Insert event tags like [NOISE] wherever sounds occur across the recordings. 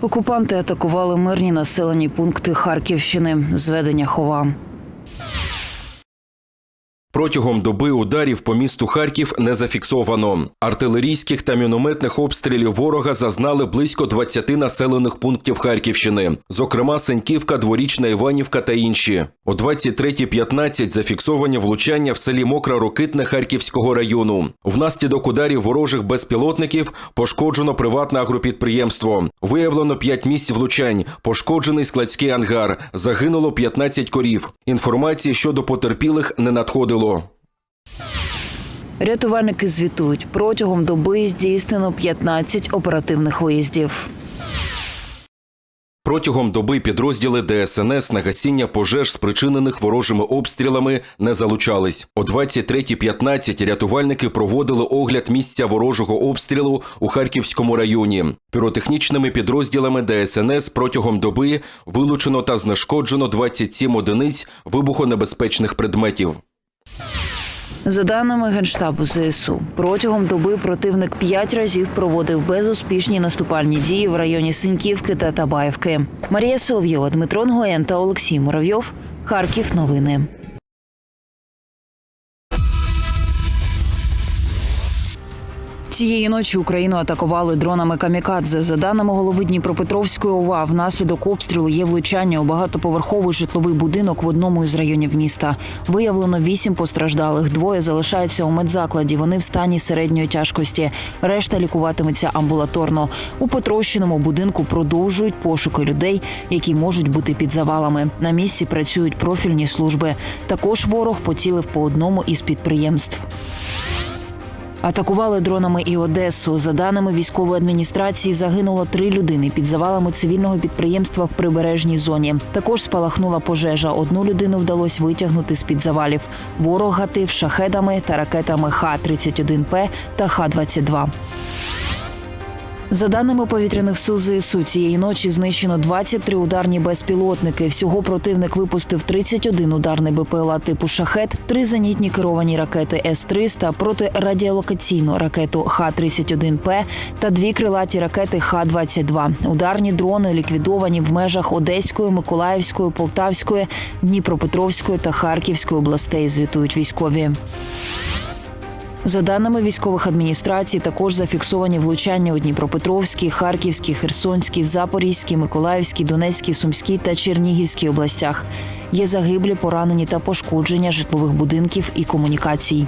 Окупанти атакували мирні населені пункти Харківщини, зведення Хова. Протягом доби ударів по місту Харків не зафіксовано. Артилерійських та мінометних обстрілів ворога зазнали близько 20 населених пунктів Харківщини, зокрема Сеньківка, Дворічна Іванівка та інші. О 23.15 зафіксовані влучання в селі Мокра Рокитне Харківського району. Внаслідок ударів ворожих безпілотників пошкоджено приватне агропідприємство. Виявлено 5 місць влучань, пошкоджений складський ангар. Загинуло 15 корів. Інформації щодо потерпілих не надходило. Рятувальники звітують, протягом доби здійснено 15 оперативних виїздів. Протягом доби підрозділи ДСНС на гасіння пожеж, спричинених ворожими обстрілами, не залучались. О 23.15 рятувальники проводили огляд місця ворожого обстрілу у Харківському районі. Піротехнічними підрозділами ДСНС протягом доби вилучено та знешкоджено 27 одиниць вибухонебезпечних предметів. За даними Генштабу ЗСУ, протягом доби противник п'ять разів проводив безуспішні наступальні дії в районі Синьківки та Табаївки. Марія Соловйова, Дмитро Нгоєн та Олексій Муравйов. Харків. Новини. Цієї ночі Україну атакували дронами камікадзе. За даними голови Дніпропетровської ОВА, внаслідок обстрілу є влучання у багатоповерховий житловий будинок в одному із районів міста. Виявлено вісім постраждалих. Двоє залишаються у медзакладі. Вони в стані середньої тяжкості. Решта лікуватиметься амбулаторно. У потрощеному будинку продовжують пошуки людей, які можуть бути під завалами. На місці працюють профільні служби. Також ворог поцілив по одному із підприємств. Атакували дронами і Одесу. За даними військової адміністрації, загинуло три людини під завалами цивільного підприємства в прибережній зоні. Також спалахнула пожежа. Одну людину вдалося витягнути з під завалів. Ворог гатив шахедами та ракетами Х-31П та Х-22. За даними повітряних сил ЗСУ, цієї ночі знищено 23 ударні безпілотники. Всього противник випустив 31 ударний БПЛА типу шахет, три зенітні керовані ракети С-300, протирадіолокаційну ракету Х-31П та дві крилаті ракети Х-22. Ударні дрони ліквідовані в межах Одеської, Миколаївської, Полтавської, Дніпропетровської та Харківської областей. Звітують військові. За даними військових адміністрацій, також зафіксовані влучання у Дніпропетровській, Харківській, Херсонській, Запорізькій, Миколаївській, Донецькій, Сумській та Чернігівській областях. Є загиблі, поранені та пошкодження житлових будинків і комунікацій.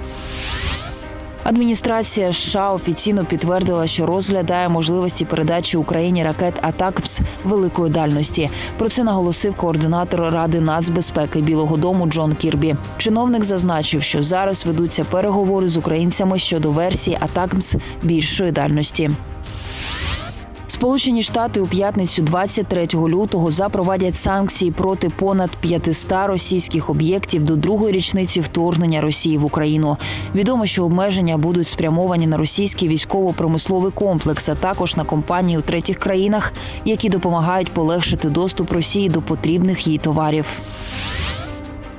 Адміністрація США офіційно підтвердила, що розглядає можливості передачі Україні ракет «Атакпс» великої дальності. Про це наголосив координатор Ради нацбезпеки Білого Дому Джон Кірбі. Чиновник зазначив, що зараз ведуться переговори з українцями щодо версії «Атакпс» більшої дальності. Сполучені Штати у п'ятницю 23 лютого запровадять санкції проти понад 500 російських об'єктів до другої річниці вторгнення Росії в Україну. Відомо, що обмеження будуть спрямовані на російський військово-промисловий комплекс, а також на компанії у третіх країнах, які допомагають полегшити доступ Росії до потрібних їй товарів.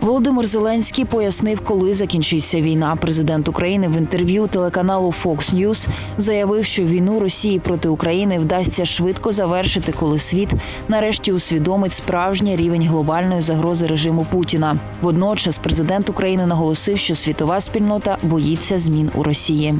Володимир Зеленський пояснив, коли закінчиться війна. Президент України в інтерв'ю телеканалу Fox News заявив, що війну Росії проти України вдасться швидко завершити, коли світ нарешті усвідомить справжній рівень глобальної загрози режиму Путіна. Водночас президент України наголосив, що світова спільнота боїться змін у Росії.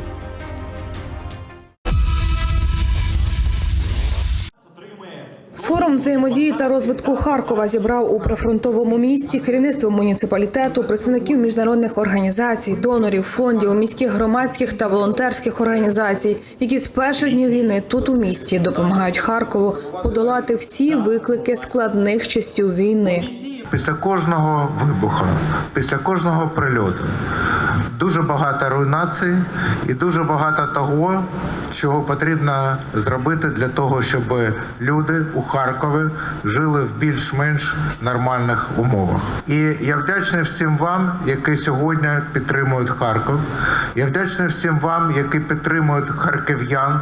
Форум взаємодії та розвитку Харкова зібрав у прифронтовому місті керівництво муніципалітету, представників міжнародних організацій, донорів, фондів, міських громадських та волонтерських організацій, які з перших днів війни тут у місті допомагають Харкову подолати всі виклики складних часів війни. Після кожного вибуху, після кожного прильоту дуже багато руйнацій і дуже багато того, чого потрібно зробити для того, щоб люди у Харкові жили в більш-менш нормальних умовах. І я вдячний всім вам, які сьогодні підтримують Харків. Я вдячний всім вам, які підтримують харків'ян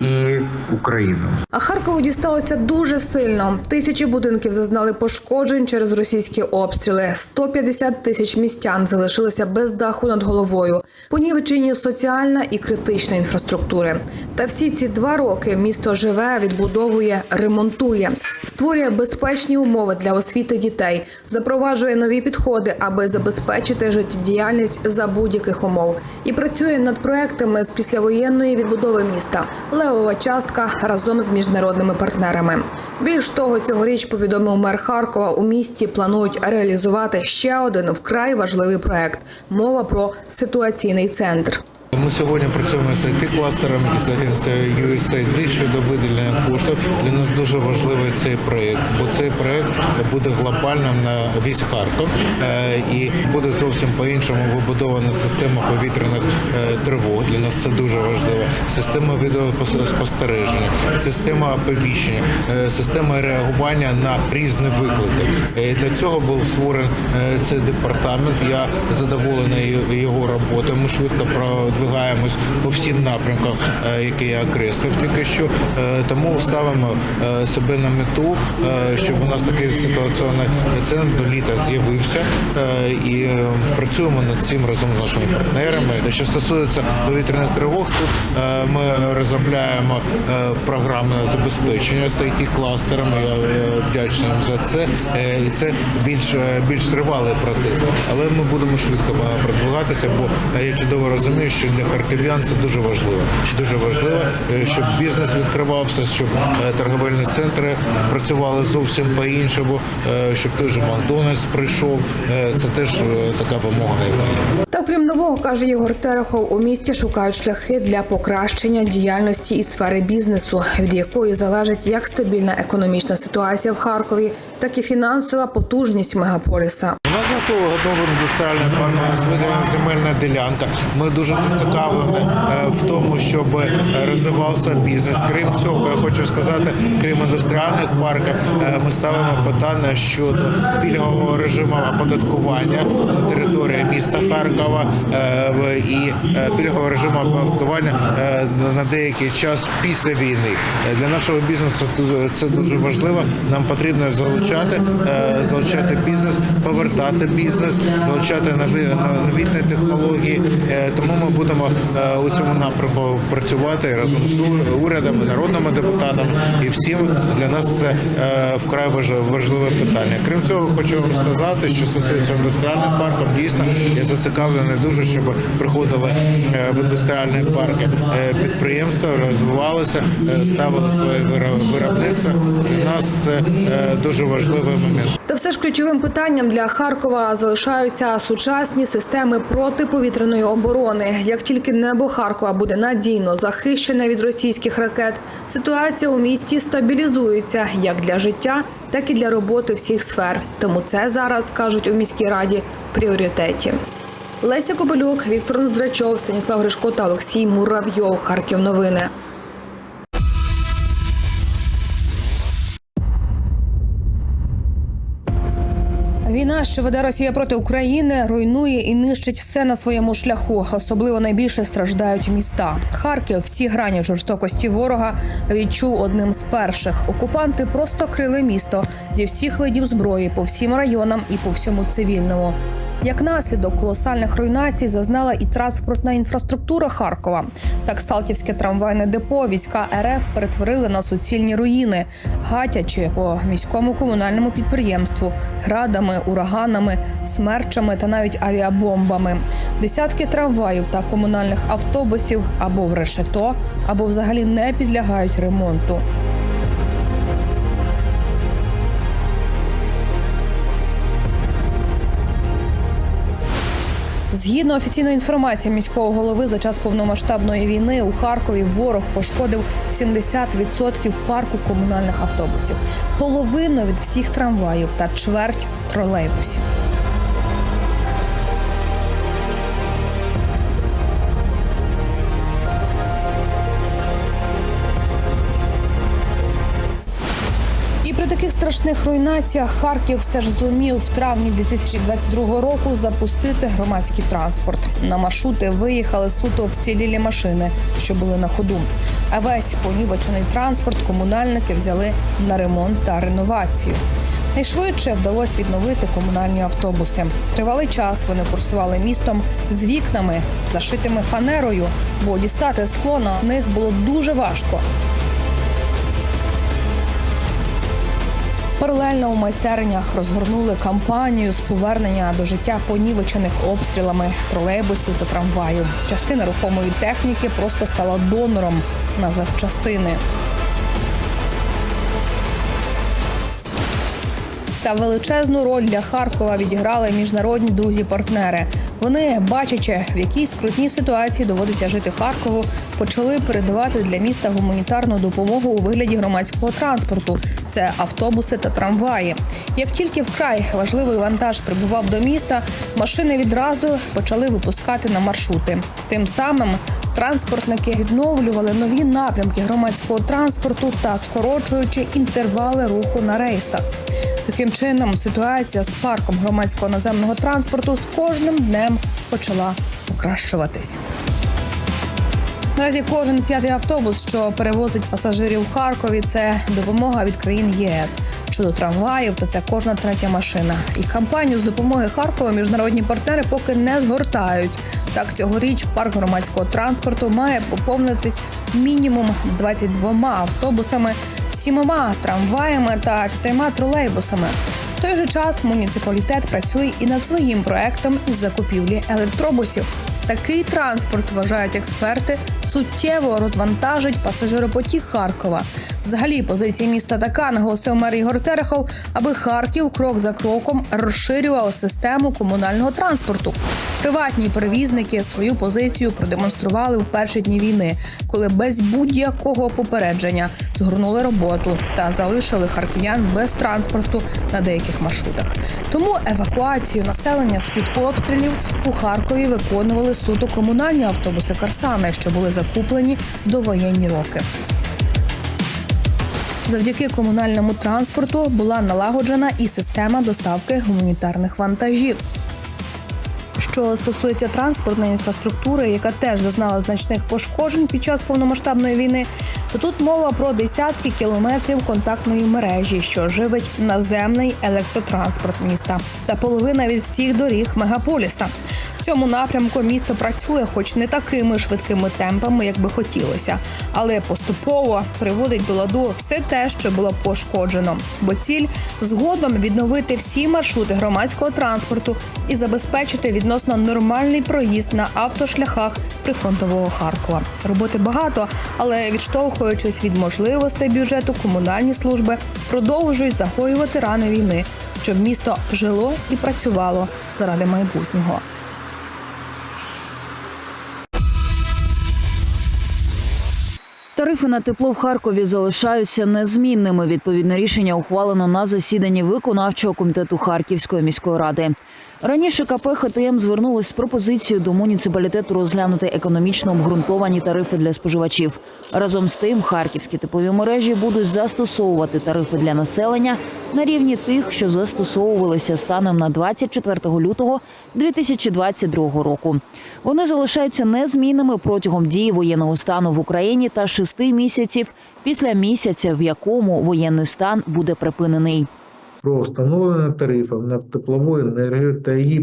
і Україну. А Харкову дісталося дуже сильно. Тисячі будинків зазнали пошкоджень через російські обстріли. 150 тисяч містян залишилися без даху над головою, понівечені соціальна і критична інфраструктури. Та всі ці два роки місто живе, відбудовує, ремонтує, створює безпечні умови для освіти дітей, запроваджує нові підходи, аби забезпечити життєдіяльність за будь-яких умов, і працює над проектами з післявоєнної відбудови міста. Левова частка разом з міжнародними партнерами. Більш того, цьогоріч повідомив мер Харкова. У місті планують реалізувати ще один вкрай важливий проект. Мова про ситуаційний центр. Ми сьогодні працюємо з it кластером і з агенцією USAID щодо виділення коштів. Для нас дуже важливий цей проєкт, бо цей проєкт буде глобальним на весь Харків е, і буде зовсім по-іншому вибудована система повітряних е, тривог. Для нас це дуже важливо. Система відеоспостереження, система оповіщення, е, система реагування на різні виклики. Для цього був створений цей департамент. Я задоволений його роботою. Ми швидко продвигаємось по всім напрямкам, е, які я окреслив тільки що. Е, Тому ставимо е, себе на мету, щоб у нас такий ситуаційний центр до літа з'явився і працюємо над цим разом з нашими партнерами. Що стосується повітряних тривог, тут ми розробляємо програми забезпечення з кластерами. Я вдячний за це. І це більш більш тривалий процес. Але ми будемо швидко продвигатися, бо я чудово розумію, що для харків'ян це дуже важливо. Дуже важливо, е, щоб бізнес відкривався, щоб е, торговельні центри працювали зовсім по-іншому, е, щоб той же Макдональдс прийшов. Це теж така вимога. Та окрім нового, каже Єгор Терехов, у місті шукають шляхи для покращення діяльності і сфери бізнесу, від якої залежить як стабільна економічна ситуація в Харкові, так і фінансова потужність мегаполіса. У нас готовий індустріальний парк, у нас виділена земельна ділянка. Ми дуже зацікавлені е, в тому, щоб е, розвивався бізнес. Крім цього, я хочу сказати, крім індустріальних парків, е, ми ставимо питання щодо пільгового режиму оподаткування на території міста Харкова і пільгового режиму оподаткування на деякий час після війни. Для нашого бізнесу це дуже- важливо. Нам потрібно залучати, е, залучати бізнес, повертати бізнес, залучати нові новітні технології. Е, Тому ми будемо е, у цьому напрямку працювати разом з ур- урядом, народними депутатами і всім для нас це вкрай важ- важливе питання. Крім цього, хочу вам сказати, що стосується індустріальних парків, дійсно я зацікавлений дуже, щоб приходили в індустріальні парки підприємства, розвивалися, ставили своє виро- виробництво. Для нас це дуже важливий момент. Та все ж ключовим питанням для Харкова залишаються сучасні системи протиповітряної оборони. Як тільки небо Харкова буде надійно захищене від російських ракет, ситуація у місті стабілізується як для життя, так і для роботи всіх сфер. Тому це зараз кажуть у міській раді пріоритеті. Леся Кобилюк, Віктор Ноздрачов, Станіслав Гришко та Олексій Муравйов. Харків новини. Війна, що веде Росія проти України, руйнує і нищить все на своєму шляху. Особливо найбільше страждають міста. Харків всі грані жорстокості ворога відчув одним з перших. Окупанти просто крили місто зі всіх видів зброї по всім районам і по всьому цивільному. Як наслідок колосальних руйнацій зазнала і транспортна інфраструктура Харкова. Так Салтівське трамвайне депо війська РФ перетворили на суцільні руїни, гатячи по міському комунальному підприємству, градами, ураганами, смерчами та навіть авіабомбами. Десятки трамваїв та комунальних автобусів або в решето, або взагалі не підлягають ремонту. Згідно офіційної інформації міського голови, за час повномасштабної війни у Харкові ворог пошкодив 70% парку комунальних автобусів, половину від всіх трамваїв та чверть тролейбусів. Страшних руйнаціях Харків все ж зумів в травні 2022 року запустити громадський транспорт. На маршрути виїхали суто вцілілі машини, що були на ходу. А весь понівечений транспорт комунальники взяли на ремонт та реновацію. Найшвидше вдалося відновити комунальні автобуси. Тривалий час вони курсували містом з вікнами, зашитими фанерою, бо дістати скло на них було дуже важко. Паралельно у майстернях розгорнули кампанію з повернення до життя понівечених обстрілами тролейбусів та трамваїв. Частина рухомої техніки просто стала донором на запчастини. Та величезну роль для Харкова відіграли міжнародні друзі-партнери. Вони, бачачи, в якій скрутній ситуації доводиться жити Харкову, почали передавати для міста гуманітарну допомогу у вигляді громадського транспорту. Це автобуси та трамваї. Як тільки вкрай важливий вантаж прибував до міста, машини відразу почали випускати на маршрути. Тим самим транспортники відновлювали нові напрямки громадського транспорту та скорочуючи інтервали руху на рейсах. Таким чином, ситуація з парком громадського наземного транспорту з кожним днем почала покращуватись. Наразі кожен п'ятий автобус, що перевозить пасажирів в Харкові, це допомога від країн ЄС. Щодо трамваїв, то це кожна третя машина. І кампанію з допомоги Харкова міжнародні партнери поки не згортають. Так, цьогоріч парк громадського транспорту має поповнитись мінімум 22 автобусами, сімома трамваями та чотирма тролейбусами. В той же час муніципалітет працює і над своїм проектом із закупівлі електробусів. Такий транспорт, вважають експерти, суттєво розвантажить пасажиропотік Харкова. Взагалі, позиція міста така, наголосив мер Ігор Терехов, аби Харків крок за кроком розширював систему комунального транспорту. Приватні перевізники свою позицію продемонстрували в перші дні війни, коли без будь-якого попередження згорнули роботу та залишили харків'ян без транспорту на деяких маршрутах. Тому евакуацію населення з під обстрілів у Харкові виконували суто комунальні автобуси Карсани, що були закуплені в довоєнні роки. Завдяки комунальному транспорту була налагоджена і система доставки гуманітарних вантажів. Що стосується транспортної інфраструктури, яка теж зазнала значних пошкоджень під час повномасштабної війни, то тут мова про десятки кілометрів контактної мережі, що живить наземний електротранспорт міста, та половина від всіх доріг мегаполіса. Цьому напрямку місто працює, хоч не такими швидкими темпами, як би хотілося, але поступово приводить до ладу все те, що було пошкоджено. Бо ціль згодом відновити всі маршрути громадського транспорту і забезпечити відносно нормальний проїзд на автошляхах прифронтового Харкова. Роботи багато, але відштовхуючись від можливостей бюджету, комунальні служби продовжують загоювати рани війни, щоб місто жило і працювало заради майбутнього. Тарифи на тепло в Харкові залишаються незмінними. Відповідне рішення ухвалено на засіданні виконавчого комітету Харківської міської ради. Раніше КП ХТМ звернулось з пропозицією до муніципалітету розглянути економічно обґрунтовані тарифи для споживачів. Разом з тим, харківські теплові мережі будуть застосовувати тарифи для населення на рівні тих, що застосовувалися станом на 24 лютого 2022 року. Вони залишаються незмінними протягом дії воєнного стану в Україні та шести місяців після місяця, в якому воєнний стан буде припинений. Про встановлення тарифів на теплову енергію та її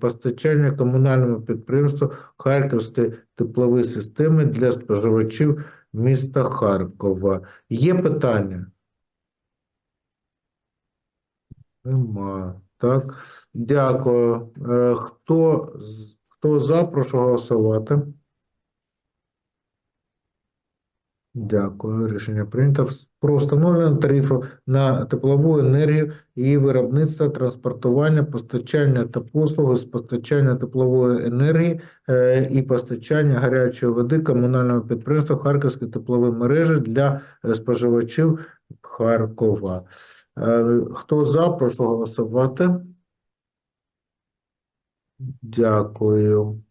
постачання комунальному підприємству Харківської теплової системи для споживачів міста Харкова. Є питання? Нема. Так, дякую. Е, Хто, хто за, прошу голосувати. Дякую. Рішення прийнято. Про встановлення тарифів на теплову енергію, її виробництво, транспортування, постачання та послуги з постачання теплової енергії е, і постачання гарячої води комунального підприємства Харківської теплової мережі для е, споживачів Харкова. Е, Хто за, прошу голосувати. Дякую.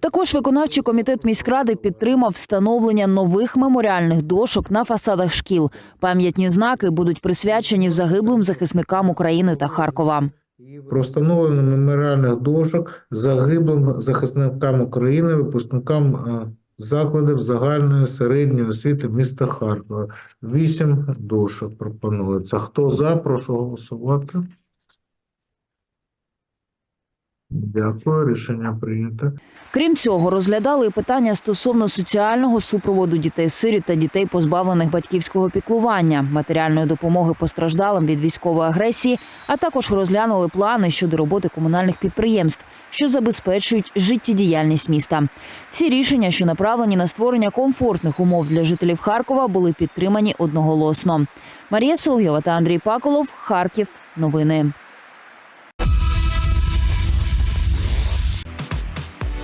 Також виконавчий комітет міськради підтримав встановлення нових меморіальних дошок на фасадах шкіл. Пам'ятні знаки будуть присвячені загиблим захисникам України та Харкова. Про встановлення меморіальних дошок загиблим захисникам України, випускникам е, закладів загальної середньої освіти міста Харкова. Вісім дошок пропонується. Хто за, прошу голосувати. Дякую, рішення прийнято. Крім цього, розглядали питання стосовно соціального супроводу дітей-сиріт та дітей, позбавлених батьківського піклування, матеріальної допомоги постраждалим від військової агресії, а також розглянули плани щодо роботи комунальних підприємств, що забезпечують життєдіяльність міста. Всі рішення, що направлені на створення комфортних умов для жителів Харкова, були підтримані одноголосно. Марія Соловйова та Андрій Паколов. Харків. Новини.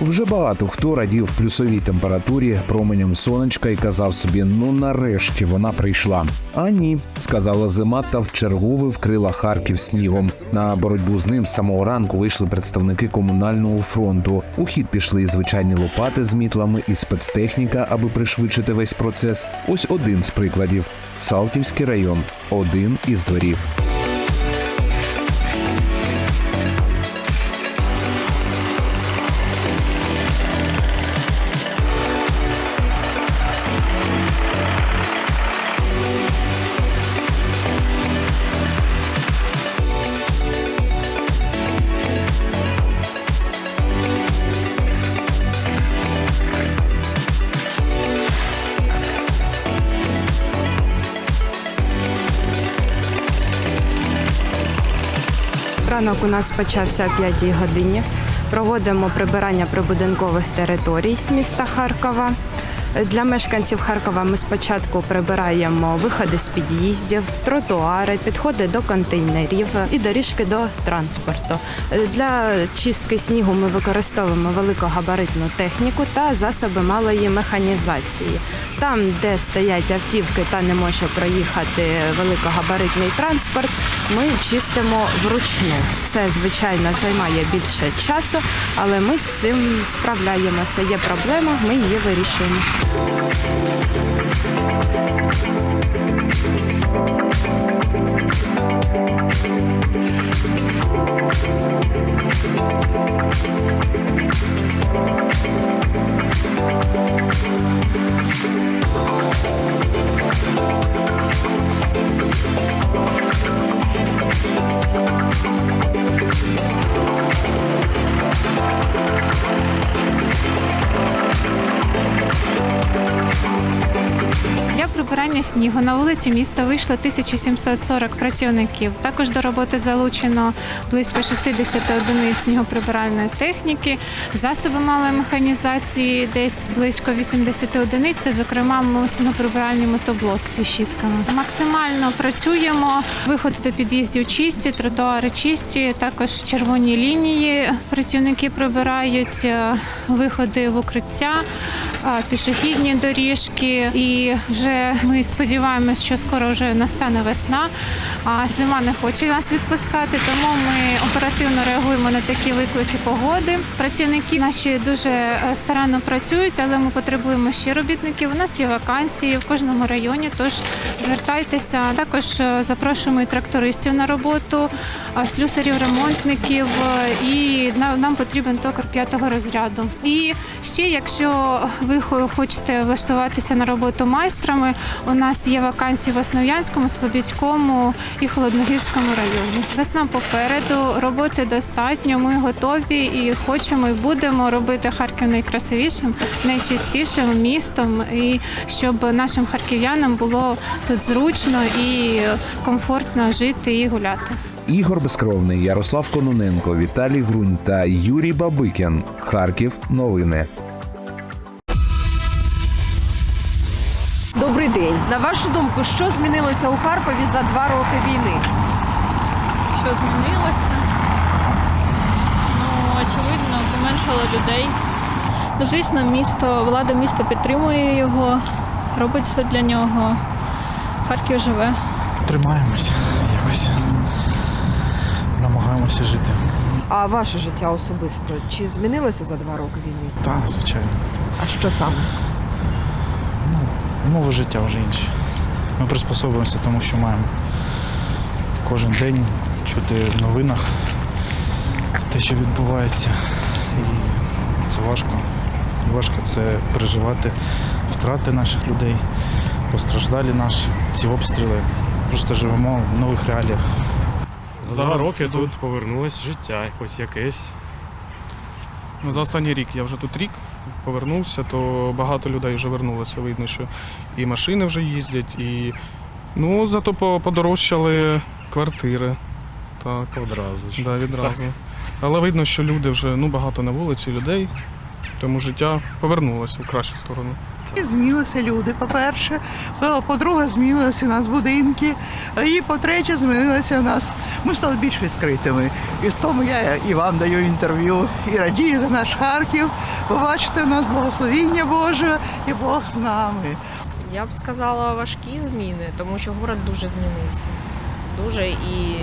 Вже багато хто радів плюсовій температурі променям сонечка і казав собі: ну нарешті вона прийшла. А ні, сказала зима, та вчергове вкрила Харків снігом. На боротьбу з ним з самого ранку вийшли представники комунального фронту. У хід пішли і звичайні лопати з мітлами і спецтехніка, аби пришвидшити весь процес. Ось один з прикладів: Салтівський район, один із дворів. Ранок у нас почався о 5 годині. Проводимо прибирання прибудинкових територій міста Харкова. Для мешканців Харкова ми спочатку прибираємо виходи з під'їздів, тротуари, підходи до контейнерів і доріжки до транспорту. Для чистки снігу ми використовуємо великогабаритну техніку та засоби малої механізації. Там, де стоять автівки та не може проїхати великогабаритний транспорт, ми чистимо вручну. Це звичайно займає більше часу, але ми з цим справляємося. Є проблема, ми її вирішуємо. Thank you. Снігу. На вулиці міста вийшло 1740 працівників. Також до роботи залучено близько 60 одиниць снігоприбиральної техніки, засоби малої механізації, десь близько 80 одиниць, це, зокрема, снігоприбиральні мотоблоки зі щітками. Максимально працюємо. Виходи до під'їздів чисті, тротуари чисті, також червоні лінії працівники прибирають, е, виходи в укриття, е, пішохідні доріжки. І вже ми сподіваємось, що скоро вже настане весна, а зима не хоче нас відпускати, тому ми оперативно реагуємо на такі виклики погоди. Працівники наші дуже е, старанно працюють, але ми потребуємо ще робітників. У нас є вакансії в кожному районі, тож звертайтеся. Також е, запрошуємо і трактористів на роботу, слюсарів, ремонтників, е, і нам потрібен токар п'ятого розряду. І ще, якщо ви хочете влаштуватися на роботу майстрами, у нас є вакансії в Основ'янському, Слобідському і Холодногірському районі. Весна попереду, роботи достатньо. Ми готові і хочемо, і будемо робити Харків найкрасивішим, найчистішим містом, і щоб нашим харків'янам було тут зручно і комфортно жити і гуляти. Ігор Безкровний, Ярослав Кононенко, Віталій Грунь та Юрій Бабикін. Харків. Новини. Добрий день. На вашу думку, що змінилося у Харкові за два роки війни? що змінилося. Ну, очевидно, поменшало людей. Ну, звісно, місто, влада міста підтримує його, робить все для нього. Харків живе. Тримаємося якось. Намагаємося жити. А ваше життя особисто чи змінилося за два роки війни? Так, звичайно. А що саме? Умови життя вже інші. Ми приспособуємося тому, що маємо кожен день чути в новинах те, що відбувається. І це важко. важко це переживати втрати наших людей, постраждалі наші, ці обстріли. Просто живемо в нових реаліях. За два роки тут повернулось життя, хоч якесь. Ну, За останній рік я вже тут рік повернувся, то багато людей вже вернулося. Видно, що і машини вже їздять, і ну зато подорожчали квартири. Так, Одразу ж. да, відразу. Але видно, що люди вже ну багато на вулиці людей, тому життя повернулося в кращу сторону. І Змінилися люди, по-перше. По- По-друге, змінилися у нас будинки. І по-третє, змінилися у нас. Ми стали більш відкритими. І в тому я і вам даю інтерв'ю і радію за наш Харків. Побачите, у нас благословіння Боже і Бог з нами. Я б сказала важкі зміни, тому що город дуже змінився. Дуже і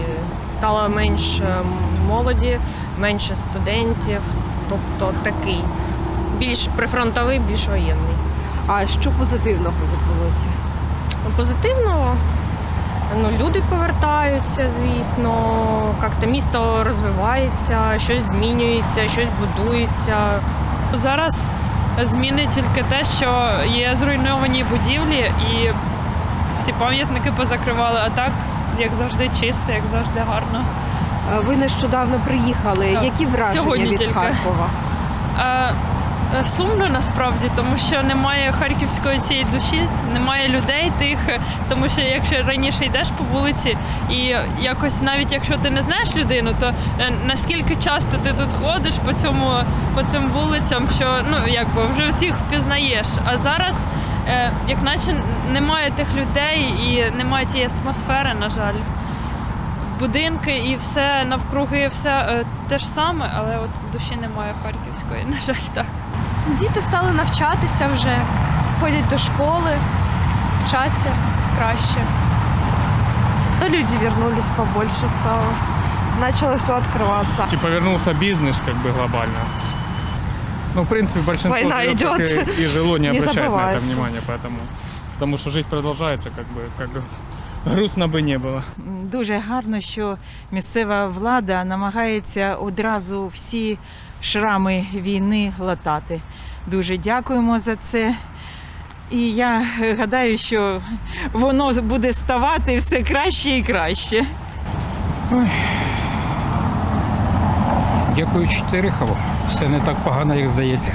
стало менше молоді, менше студентів, тобто такий більш прифронтовий, більш воєнний. А що позитивного відбулося? Позитивно, ну, люди повертаються, звісно, як-то місто розвивається, щось змінюється, щось будується. Зараз зміни тільки те, що є зруйновані будівлі і всі пам'ятники позакривали, а так, як завжди, чисто, як завжди гарно. Е, Ви нещодавно приїхали. Так. Які враження Сьогодні від тільки. Харкова? Е, Сумно насправді, тому що немає харківської цієї душі, немає людей тих, е, тому що якщо раніше йдеш по вулиці, і якось навіть якщо ти не знаєш людину, то е, наскільки часто ти тут ходиш по цьому по цим вулицям, що ну якби вже всіх впізнаєш. А зараз, е, як наче немає тих людей і немає тієї атмосфери, на жаль. Будинки і все навкруги, все е, те ж саме, але от душі немає харківської, [LAUGHS] на жаль, так. Діти стали навчатися вже, ходять до школи, вчаться краще. Ну, люди вернулись побольше стало. Начало все открываться. Типа вернулся бизнес как бы глобально. Ну, в принципе, большинство Война живет, так идет. и, и жило, не Не [LAUGHS] обращает на это забывается. внимания, поэтому. Потому что жизнь продолжается, как бы, как [LAUGHS] грустно бы не было. Дуже гарно, що місцева влада намагається одразу всі шрами війни латати. Дуже дякуємо за це. І я гадаю, що воно буде ставати все краще і краще. Дякуючи Терехову, все не так погано, як здається.